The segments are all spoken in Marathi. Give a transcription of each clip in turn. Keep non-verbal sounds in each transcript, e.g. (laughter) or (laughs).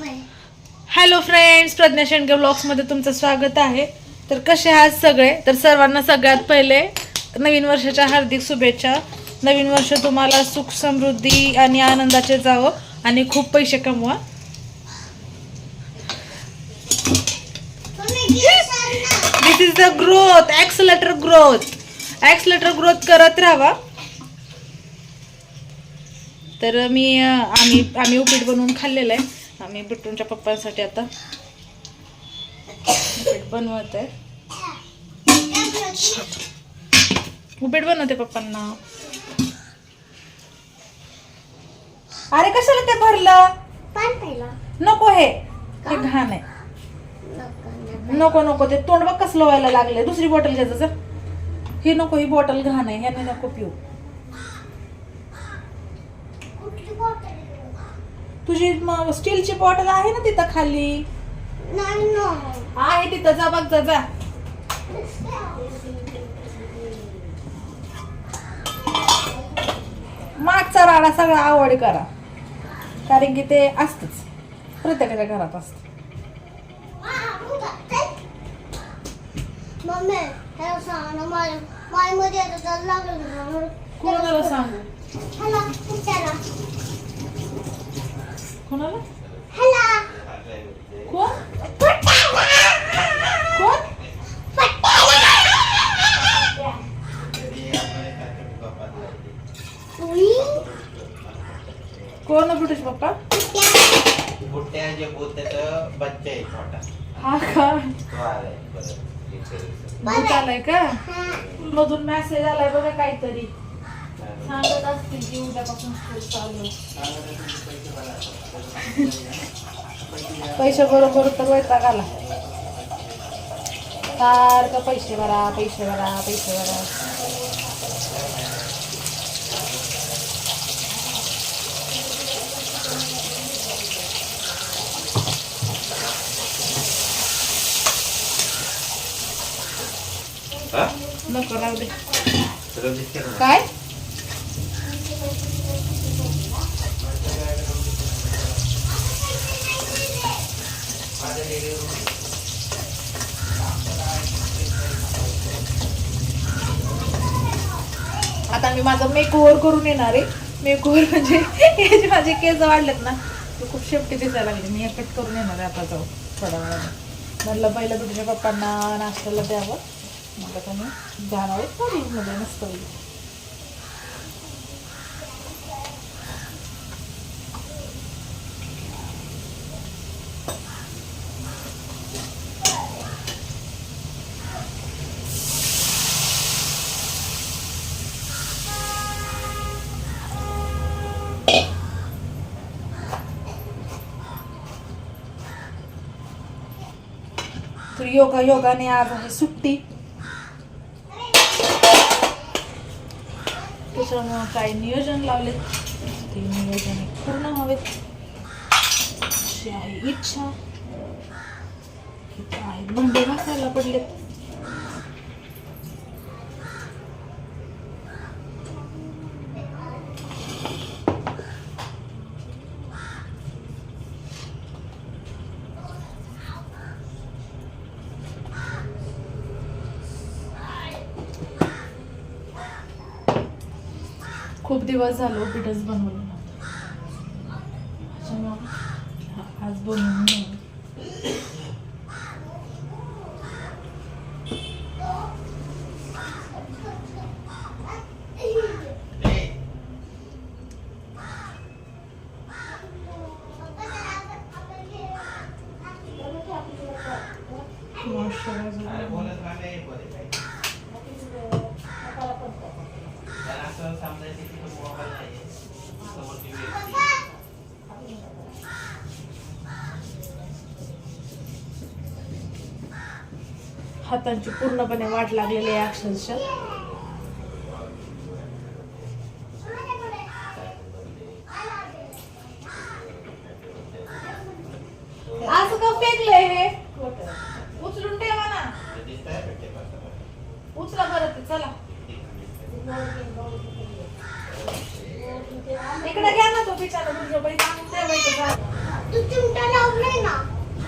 हॅलो फ्रेंड्स प्रज्ञा शेंडगे ब्लॉग्समध्ये तुमचं स्वागत आहे. तर कसे आहात सगळे? तर सर्वांना सगळ्यात पहिले नवीन वर्षाच्या हार्दिक शुभेच्छा. नवीन वर्ष तुम्हाला सुख समृद्धी आणि आनंदाचे जावं आणि खूप पैसे कमवा. This is the growth accelerator growth accelerator growth करत राहावा तर मी आम्ही आम्ही उपीट बनवून खाल्लेलं आहे. आम्ही बिट्टूंच्या पप्पांसाठी आता उपीट बनवत आहे. उपीट बनवते पप्पांना. अरे कशाला ते भरलं? नको हे. हे घाण आहे. नको नको. ते तोंड बघ कसलं व्हायला लागलंय. दुसरी बॉटल घ्यायचं सर ही नको ही बॉटल घाण आहे. ह्याने नको पिऊ. तुझी म- स्टीलची बॉटल आहे ना तिथं खाली? आहे तिथं जा बघ जा मागचा राडा सगळा आवड करा. कारण की ते असतच. प्रत्येकाच्या घरात असत. मम्मी हे सांग ना माय मायमध्ये आता तर लागलं कोणाला सांगू? कोणाला? कोण? कोण? कोण? ब्रिटिश पप्पा? बुट्ट्या जे बोलतात बच्चा आहे छोटा हा. का आलाय का मधून मेसेज आलाय बघा काहीतरी. सांगत असतील की उद्यापासून स्कूल चालू पैसे बरोबर तर वैताग आला सारखं पैसे भरा पैसे भरा पैसे भरा? नको राहू दे? काय आता मी माझं मेकओव्हर करून येणार आहे. मेकओव्हर म्हणजे हे जे माझे केस वाढलेत ना ते खूप शेपटी दिसायला लागले. मी हे कट करून येणार आहे आता जाऊ थोड्या वेळाने. म्हणलं पहिलं तुझ्या पप्पांना नाश्त्याला द्यावं. मग आता मी जाणार आहे कॉलेजमध्ये मस्त तर योगा योगाने आज आहे सुट्टी त्याच्यामुळं काय नियोजन लावले ते नियोजन पूर्ण हवेत अशी आहे इच्छा इथं आहेत भांडे घासायला पडलेत खूप दिवस झालो पिठच बनवलं नव्हतं. त्याच्यामुळं हा- आज बनवून घेऊ. Moisturizer अरे बनवून. बोलत राहिले, बोलत राहिले. त्याला असं समजायचं की तो मोबाईल नाहीये. समोरची व्यक्ती. हातांची पूर्णपणे वाट लागलेली आहे अक्षरशः. असं का फेकलंय हे? उचलून ठेवा ना. उचला चला. इकडे घ्या ना तो बिचारा ठेवायचं. तू चिमटा लाव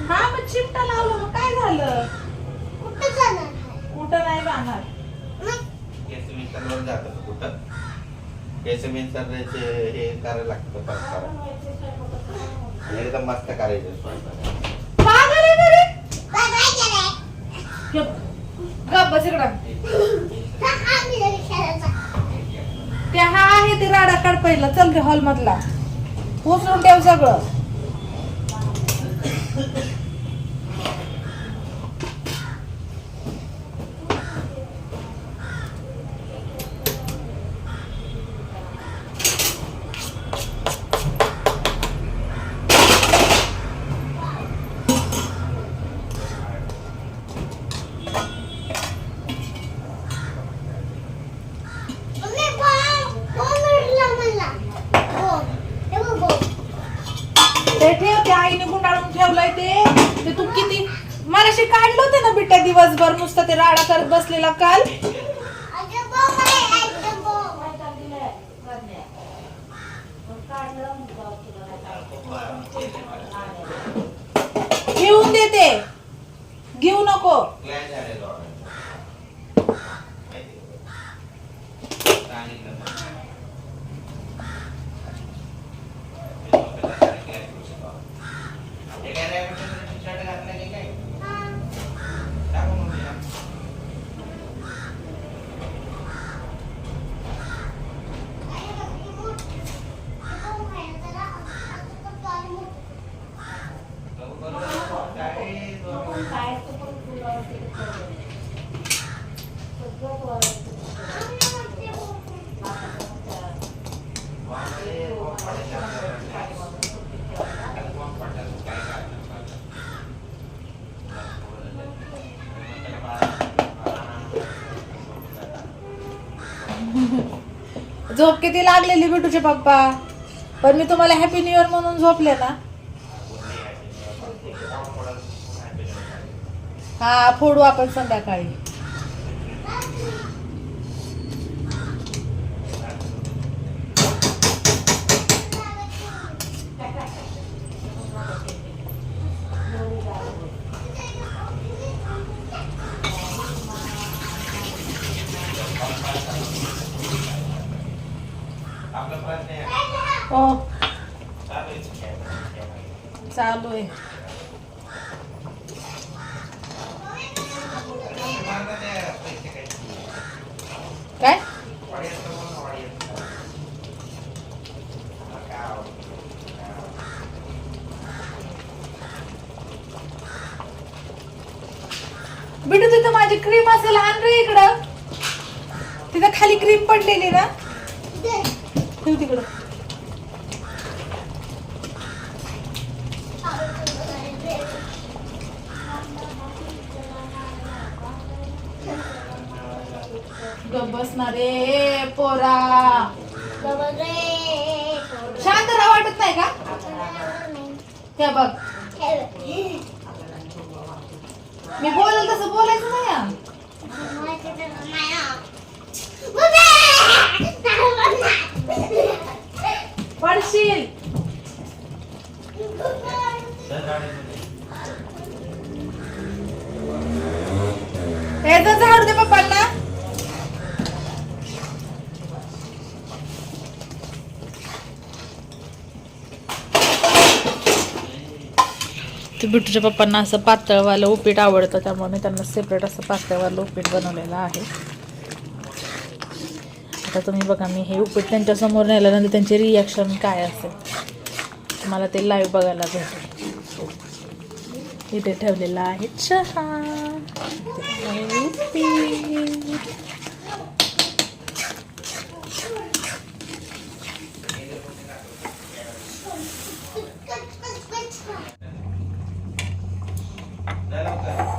हा मग चिमटा लावलं मग काय झालं? कुठं आहे? नाही जाणार. मग केस जातात कुठं केस मिनिटांचे हे करायला लागतं परत एकदम मस्त करायचं ते हा आहे ते राडा काढ पहिला. चल रे हॉल मधला. उचलून ठेव सगळं मम्मी, बॉम्ब, बॉम्ब भेटला मला. बॉम्ब. हे बघ, बॉम्ब. ते ठेव ते आईने गुंडाळून ठेवलंय ते ते तू किती मराशी काढलं होतं ना बिट्या दिवसभर नुसतं ते राडा करत बसलेला काल अगं, बॉम्ब आहे, अगं, बॉम्ब. घेऊन देते घेऊ नको Glass झालेलं order. माहिती आहे का? सांगितलं ना. मी झोपेला साडी glass घेऊ शकतो. हे काय रे, आपण त्याच्यात t-shirt घातलं की काय? हा. दाखव मम्मीला. अरे बघ, हे मोठ. हे बॉम्ब आहे, त्याला असं करतो आणि मोठ. बघू बरोबर. साडी दोन- मम्मी, ते बॉम्ब. बापरे, बॉम्ब पडायचा आपल्याला. आता बॉम्ब पडला तर काय करणार? झोप किती लागलेली बिटूचे पप्पा? पण मी तुम्हाला हॅपी न्यू इयर म्हणून झोपले ना. हा फोडू आपण संध्याकाळी आपला प्रश्न आहे हो चालू आहे खेळायला. चालू आहे मारता ते पैसे काही. काय वाडी असतं म्हणून वाडी असतं. काय आवडतं? काय आवडतं? बिटू तिथं माझी क्रीम असेल आण रे इकडं तिथं खाली क्रीम पडलेली ना दे. ठेव तिकडं गप बसणार पोरा. शांत राहा वाटत नाही का? त्या बघ. मी बोलल तसं बोलायचं नाही पडशील. झाडू दे पप्पांना. तर बिटूच्या पप्पांना असं पातळवालं उपीट आवडतं त्यामुळे मी त्यांना सेपरेट असं पातळवालं उपीट बनवलेलं आहे. आता तुम्ही बघा मी हे उपीट त्यांच्यासमोर नेल्यानंतर त्यांचे रिॲक्शन काय असेल? मला ते लाईव्ह बघायला भेटेल. इथे ठेवलेलं आहे चहा इथे आहे उपीट. चल लवकर.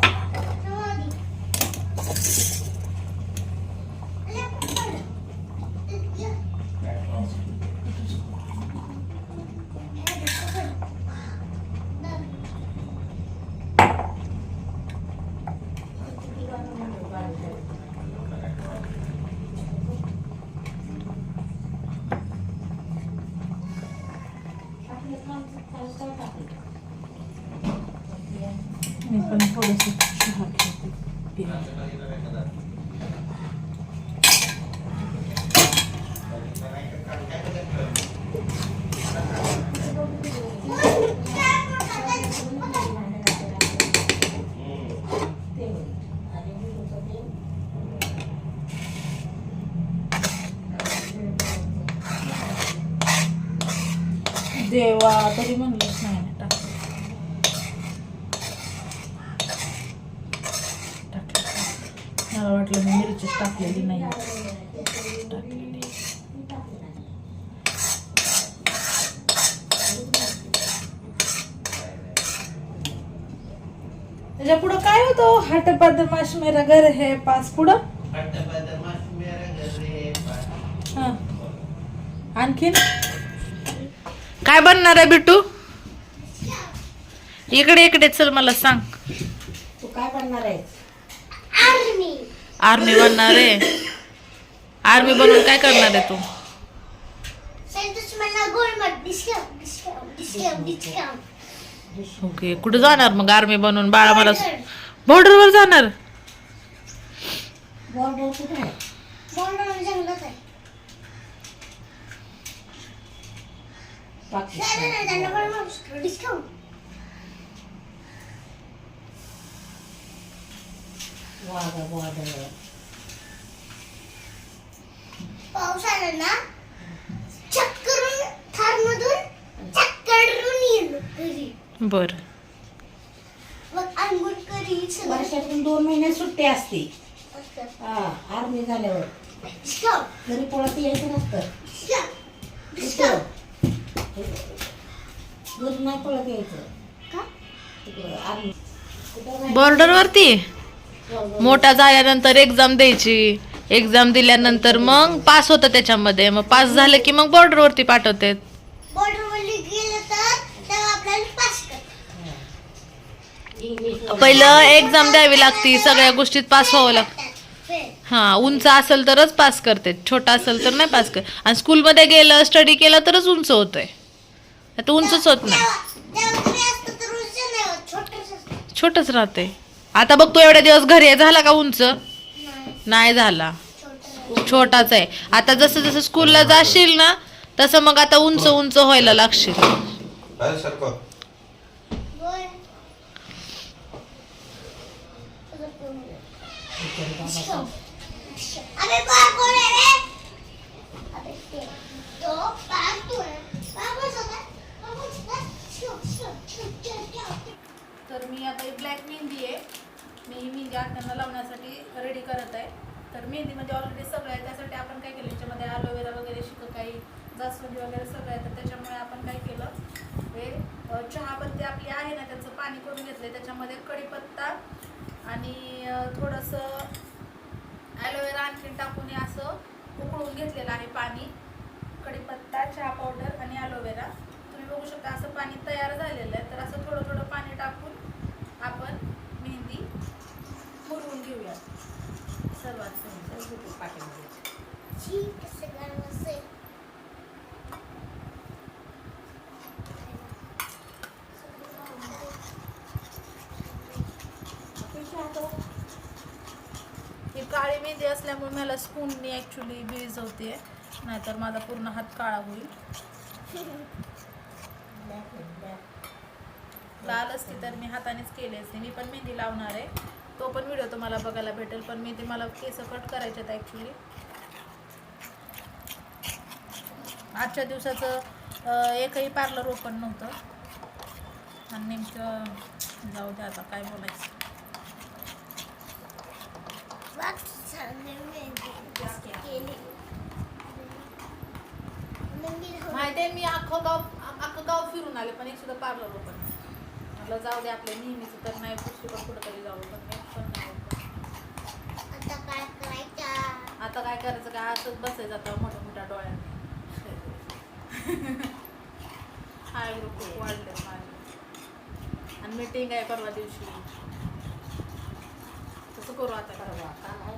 मी पण थोडंसं चहा घेते पिण्याचं. देवा तरी म्हणलंच नाही ना टाक टाकलं. मला वाटलं मी मिरचीच टाकलेली नाही टाकलेली त्याच्या पुढं काय होतं? हट बदमाश मेरा घर है पास पुढं? हा. आणखीन? काय बनणार आहे बिट्टू? इकडे इकडे चल मला सांग. तू काय बनणार आहे? आर्मी. आर्मी बनणार आहे. आर्मी बनवून काय करणार आहे तू? मला गोल्ड मत discount discount discount discount okay कुठे जाणार मग आर्मी बनवून बाळा मला बॉर्डरवर जाणार? कुठे आहे? बॉर्डर जंगलात आहे. पाकिस्तान. डिस्काउंट वाघा बॉर्डर पाऊस आला ना चक्करून थार मधून चक्करून येलो घरी. बर. मग अंघोळ करी सगळं वर्षातून दोन महिने सुट्टी असते. हा आर्मी झाल्यावर. घरी पळत यायचं नसतं. डिस्काउंट घरी नाही पळत यायचं. का? तिकडं आर्मी. कुठं नाही. बॉर्डर वरती? मोठा झाल्यानंतर एक्झाम द्यायची. एक्झाम दिल्यानंतर मग पास होतं त्याच्यामध्ये. मग पास झालं की मग बॉर्डर वरती पाठवते बॉर्डर वर गेलं तर तेव्हा आपल्याला पास कर इंग्लिश पहिलं एक्झाम द्यावी लागती सगळ्या गोष्टीत पास व्हावं लागतं हा उंच असेल तरच पास करते छोटा असेल तर नाही पास कर आणि स्कूलमध्ये गेलं स्टडी केलं तरच उंच होतंय. आता उंचच होत नाही. छोटंच छोटच राहते आता बघ तू एवढ्या दिवस घरी आहे, झाला का उंच? नाही झाला. छोटाच आहे. आता जसं जसं स्कूलला जाशील ना तसं मग आता उंच उंच व्हायला लागशील सरको बोल अबे बाप कोण आहे रे अबे ते तो बाप तू तर मी आता ही ब्लॅक मेहंदी आहे. मी ही मेहंदी आत्यांना लावण्यासाठी रेडी करत आहे. तर मेहंदीमध्ये ऑलरेडी सगळं आहे. त्यासाठी आपण काय केलं? याच्यामध्ये ॲलोवेरा वगैरे शिककाई जास्वंदी वगैरे सगळं आहे. तर त्याच्यामुळे आपण काय केलं? हे चहापत्ती आपली आहे ना त्याचं पाणी करून घेतलं त्याच्यामध्ये कढीपत्ता आणि थोडंसं ॲलोवेरा आणखीन टाकून हे असं उकळून घेतलेलं आहे पाणी. कढीपत्ता चहा पावडर आणि ॲलोवेरा तुम्ही बघू शकता असं पाणी तयार झालेलं आहे. तर असं थोडं थोडं पाणी टाकून आपण मेहंदी मुरवून घेऊया सर्वात पाठीमध्ये ठीक सगळं मस्त आहे. ही काळी मेहंदी असल्यामुळे मला स्पूननी ॲक्च्युली बीज होते नाहीतर माझा पूर्ण हात काळा होईल. लाल असती तर मी हातानेच केले असते. मी पण मेहंदी लावणार आहे. तो पण व्हिडिओ तुम्हाला बघायला भेटेल पण मी ते मला केस कट करायचे आहेत ॲक्च्युली आजच्या दिवसाचं एकही पार्लर ओपन नव्हतं. आणि नेमकं जाऊ द्या आता काय बोलायचं. माहिती आहे मी अख्खं गाव अख्खं गाव फिरून आले पण एक सुद्धा पार्लर ओपन म्हटलं जाऊ दे आपल्या नेहमीचं तर नाही पुस्तकं कुठं तरी जाऊ पण एक पण नाही आता काय करायचं आता काय करायचं काय असंच बसायचं आता मोठ्या मोठ्या डोळ्याने. हाय खूप वाढले माझे आणि मीटिंग आहे परवा दिवशी. तसं करू आता परवा. आता नाही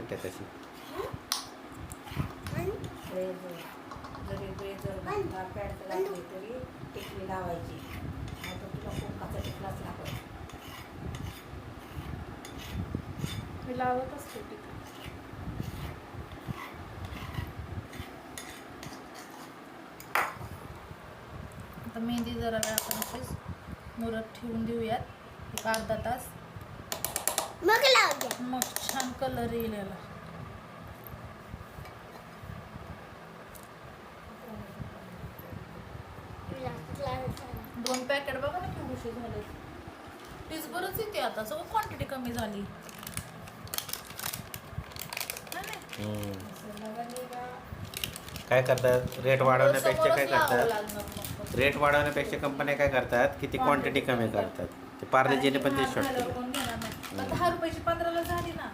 भेटते मी लावत असते आता मेहंदी जरा वेळ आपण असेच मुरत ठेवून देऊयात. एक अर्धा तास. मग लावू द्या. मग छान कलर येईल याला. दोन पॅकेट बघा ना केवढीशी झाले तीच बरंच येते आता सगळं क्वांटिटी कमी झाली. है काय करतात? रेट वाढवण्यापेक्षा काय करतात. रेट वाढवण्यापेक्षा कंपन्या काय करतात? की ती क्वांटिटी कमी करतात? ते पार्लेजीने पण ते शॉर्ट झाल्यावर दहा रुपयाची पंधराला झाली ना.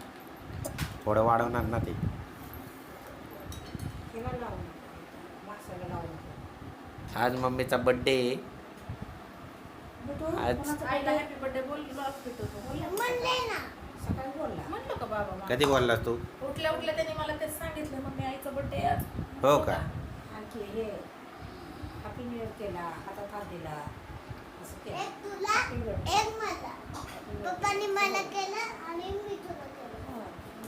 थोडं वाढवणार ना ते. माणसाला आज मम्मीचा बड्डे आज- कोणाचा आईला? हॅपी बर्थडे बोललो असतो तो बोलला. का? म्हणले ना. सकाळी बोलला. म्हणलं का बाबा मला? कधी बोललास तू? उठल्या उठल्या त्यांनी मला तेच सांगितलं मम्मी आईचा बर्थडे आज. हो का? आणखी हे हॅपी न्यू इयर केला हातात हात दिला. असं केलं. एक तुला Happy birthday. एक मला. पप्पानी मला केलं आणि मी तुला केलं. हो,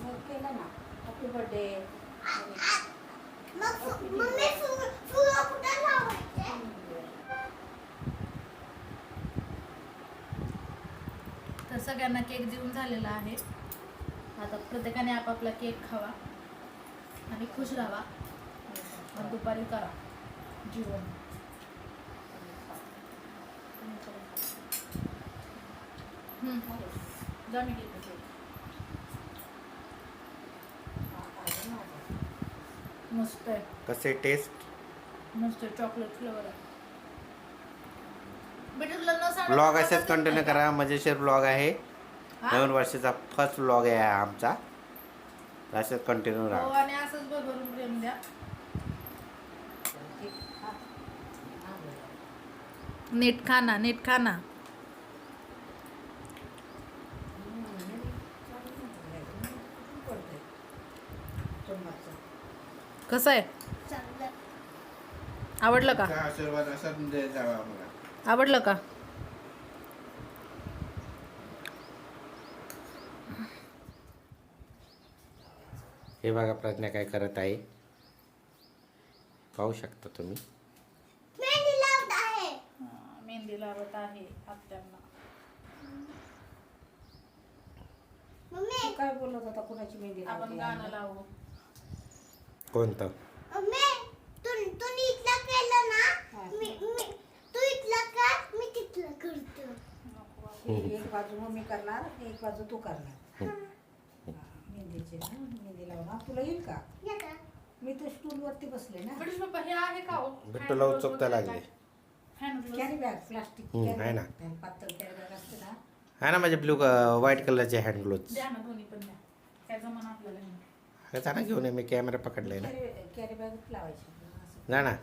मग केला ना. हॅपी बर्थडे मग फु- मम्मी फुलं फुलं कुठं लावायचे? तर सगळ्यांना केक देऊन झालेला आहे. आता प्रत्येकाने आपापला केक खावा आणि खुश राहा. आणि दुपारी करा. जीवन हम्म. जा मी घेते cake. मस्त आहे. कसे टेस्ट मस्त चॉकलेट फ्लेवर आहे. बेटा तुला न सांगता ब्लॉग असेच कंटिन्यू करा. मजेशीर ब्लॉग आहे. हा? नवीन वर्षाचा फर्स्ट ब्लॉग आहे हा आमचा. असेच कंटिन्यू हो राहा आणि असंच भरभरून प्रेम द्या. नीट खाना नीट खाना कसं आहे? आवडलं का? आशीर्वाद असं जावा आम्हाला आवडलं का? हे बघा प्रज्ञा काय करत आहे? पाहू शकता तुम्ही. मेहंदी लावत आहे. हा, मेहंदी लावत आहे आत्यांना. मम्मी. काय बोलत होता? कोणाची मेहंदी आपण लावते? गाणं लावू. कोणतं मम्मी तू तू इथलं केलं ना. मी मी तू इथलं कर मी तिथलं करतो नको बाबा. ती एक बाजू मम्मी करणार एक बाजू तू करणार हा, मेहंदीचे ना मेहंदी लावणार तुला येईल का? मी तर स्टूल वरती बसले ना ब्रिटिश पप्पा हे आहे का हो बिट्टूला उचकता लागले hand glove. Carry bag plastic hmm, carry आहे ना. बॅग पातळ कॅरी बॅग असते ना आहे ना माझे ब्लू व्हाईट कलरचे हँड ग्लोव्ज द्या ना दोन्ही पण द्या काय जमान आपल्याला नाही. जा ना घेऊन ये, मी कॅमेरा पकडलाय ना. कॅरी कॅरी बॅग लावायची. असं जा ना.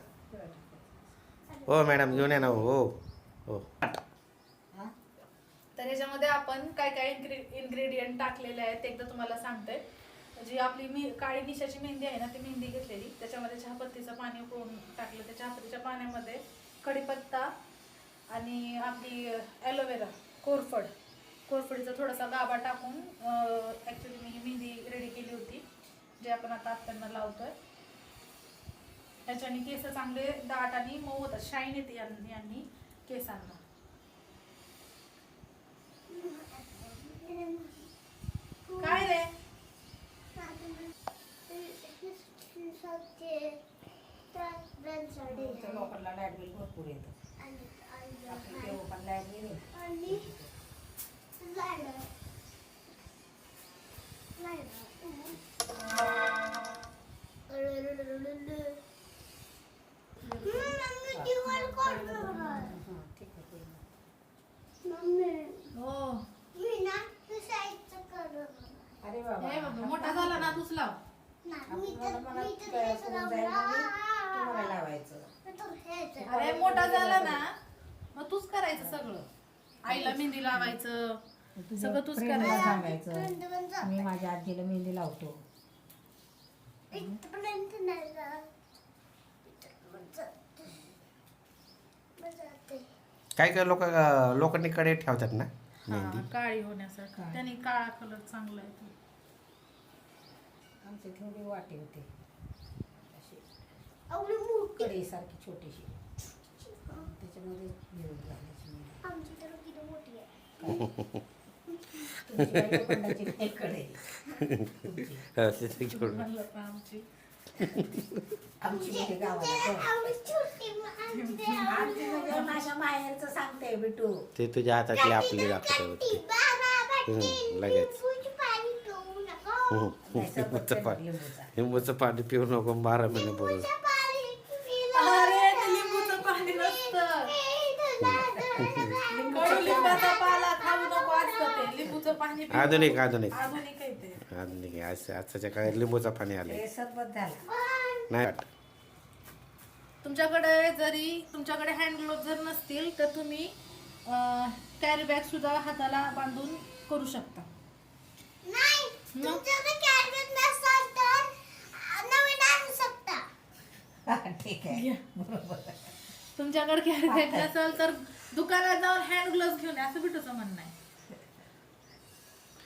हो मॅडम घेऊन या ना हो हो हा? तर ह्याच्यामध्ये आपण काय काय इन्ग्रेडियंट टाकलेले आहेत ते एकदा तुम्हाला सांगते. जी आपली मी काळी निशाची मेहंदी आहे ना ती मेहंदी घेतलेली. त्याच्यामध्ये चहापत्तीचं पाणी उकळून टाकलं. त्या चहापत्तीच्या पाण्यामध्ये कढीपत्ता आणि आपली ॲलोवेरा कोरफड. कोरफडीचा थोडासा गाभा टाकून ॲक्च्युली मी ही मेहंदी रेडी केली होती. जे आपण आता आत्यांना लावतोय. त्याच्याने केस चांगले दाट आणि मऊ होतात. शाईन येते यांनी केसांना. काय रे? लोकांना लाइट बिल भरपूर येतं. आपली तेव्हा तूच प्रेमाला करायचं सांगायचं. मी माझ्या आजीला मेहंदी लावतो. काय काय लोक लोकांनी कडे ठेवतात ना हा, मेहंदी काळी होण्यासाठी काळी. त्याने काळा कलर चांगला येतो आमची थोडी वाटी होती. अशी एवढी मोठी. कढईसारखी छोटीशी. त्याच्यामध्ये घेऊन घालायची मेहंदी. आमची तर किती मोठी आहे. (laughs) हा, ते घेऊन. माझ्या माहेरचं सांगते बिटू तुझ्या हातातली आपली दाखवते हम्म, लगेच. लिंबूची पाणी पिऊ नका. पाणी पिऊ बारा महिने बरोबर लिंबूचं पाणी पिऊ आधुनिक नको. आधुनिक. आधुनिक आहे ते. आधुनिक आहे. असं आजच्या काळात लिंबूचं पाणी हे सरबत झाला. नाही तुमच्याकडे जरी तुमच्याकडे हँड ग्लोव्ह जर नसतील तर तुम्ही कॅरी बॅग सुद्धा हाताला बांधून करू शकता. नाही, मग? तुमच्याकडे कॅरेट नसेल तर आ, नवीन आणू शकता. ठीक आहे. बरोबर. तुमच्याकडे कॅरी बॅग नसेल तर दुकानात जाऊन हँड ग्लोव्ह घेऊन या असं बिटूचं म्हणणं आहे कॉम्प्रोमाइज नका करू असं आहे. मग कसं आहे, बाबा? पाण्याचं टिपू टाकावं लागतं. ए, मम्मी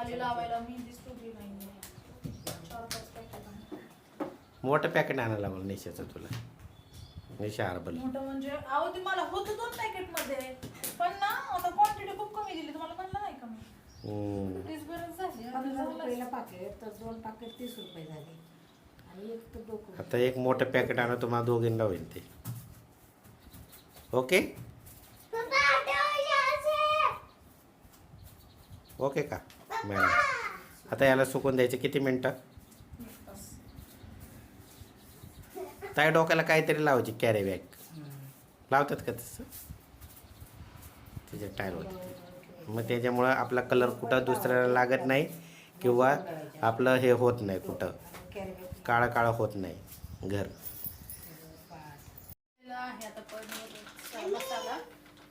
खाली लावायला मेहंदीच तुटली नाही चार पाच packet आहे. मोठं पॅकेट आणायला लागलं निशाचं तुला. निशा हर्बल. मोठं म्हणजे अहो ते मला होतं दोन पॅकेटमध्ये. पण ना आता क्वांटिटी खूप कमी दिली. तुम्हाला म्हणलं नाही कमी हम्म. तीस बरंच झाली. आता पन्नास झालं. रुपयाला पाकिट तर दोन पाकिट तीस रुपये झाले. आणि एक तर डोकं आता एक मोठं पॅकेट आणा तुम्हाला दोघींना होईल ते. ओके. ओके का? मॅडम आता याला सुकून द्यायचे किती मिनटं? ताई डोक्याला काहीतरी लावायची कॅरी बॅग लावतात का तसं? त्याचे टायर होते. मग त्याच्यामुळं आपला कलर कुठं दुसऱ्याला लागत नाही किंवा आपलं हे होत नाही कुठं. काळं काळं होत नाही. घर.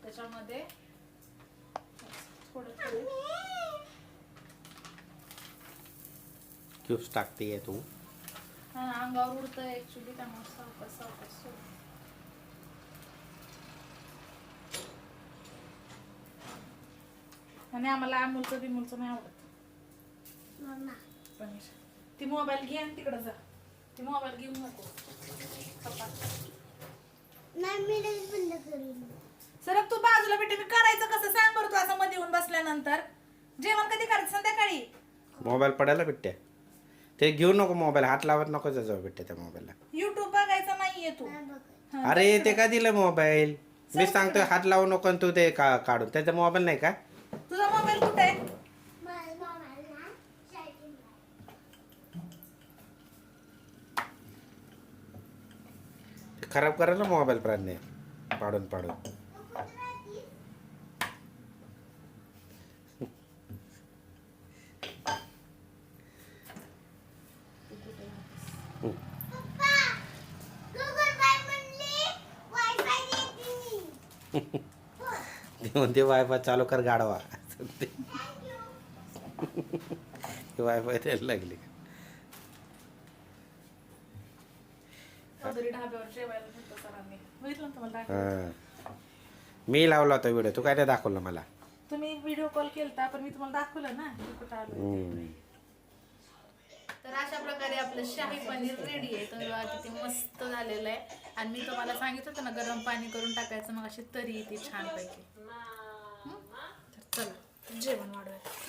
त्याच्यामध्ये थोडं थोडं क्यूब्स टाकते आहे तू. हा अंगावर उडतं ऍक्च्युली त्यामुळे सावकाश सावकाश सोड. आणि आम्हाला अमूलचं बिमूलचं नाही आवडत. पनीर ती मोबाईल घे आणि तिकडं जा. ती मोबाईल घेऊ नको. पप्पा. नाही मी लगेच बंद करीन. सरक तू बाजूला बेटे मी करायचं कसं सांग बरं तू असं मध्ये येऊन बसल्यानंतर. जेवण कधी करायचं संध्याकाळी? मोबाईल पडायला भेटते. ते घेऊ नको मोबाईल हात लावत नको जाऊ भेटते त्या मोबाईलला. युट्यूब बघायचं नाहीये तू. हा, अरे ते का दिलं मोबाईल? मी सांगतोय हात लावू नको आणि तू ते का काढून. त्याचा मोबाईल नाही का? तुझा मोबाईल कुठे आहे? माझ्या मामाला शाळेत खराब करा ना मोबाईल प्राण्य. पाडून पाडून पप्पा, Google Pay म्हणली, Wi-Fi देते मी. ते म्हणते वायफाय चालू कर गाडवा you. वायफाय द्यायला लागली? हा. मी लावला होता व्हिडिओ तू काय नाही दाखवला मला? तुम्ही व्हिडिओ कॉल केलता पण मी तुम्हाला दाखवलं ना. कुठं आलो हम्म. तर अशा प्रकारे आपलं शाही पनीर रेडी आहे. तर किती मस्त झालेलं आहे. आणि मी तुम्हाला सांगितलं होतं ना गरम पाणी करून टाकायचं. मग अशी तरी येते छानपैकी? तर चला जेवण वाढवायचं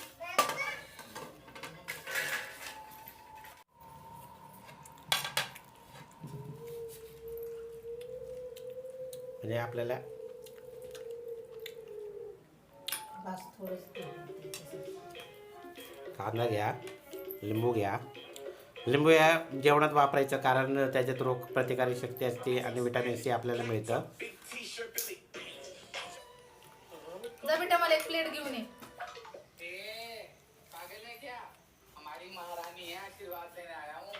म्हणजे आपल्याला. कांदा घ्या लिंबू घ्या. लिंबू या जेवणात वापरायचं कारण त्याच्यात रोग प्रतिकारक शक्ती असते आणि विटॅमिन सी आपल्याला मिळतं. जा बेटा मला एक प्लेट घेऊन ये. पागल है क्या हमारी महारानी है आशीर्वाद देने आया हूँ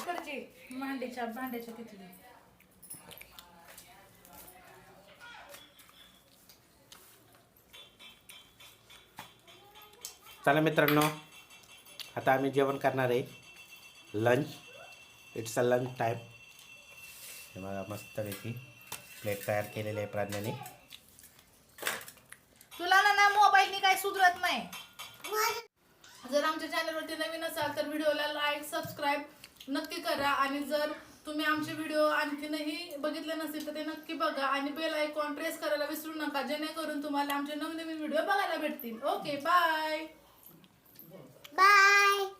इकडची भांड्याच्या भांड्याच्या तिथली चला मित्रांनो आता आम्ही जेवण करणार आहे. Lunch it's a lunch time हे बघा मस्तपैकी प्लेट तयार केलेली आहे प्राज्ञाने तुला ना ना मोबाईलनी काही सुधरत नाही. जर आमच्या चॅनलवरती नवीन असाल तर व्हिडिओला लाईक सबस्क्राईब नक्की करा. आणि जर तुम्ही आमचे व्हिडिओ आणखीनही बघितले नसेल तर ते नक्की बघा. आणि बेल आयकॉन प्रेस करायला विसरू नका. जेणेकरून तुम्हाला आमचे नवनवीन व्हिडिओ बघायला भेटतील. Okay bye bye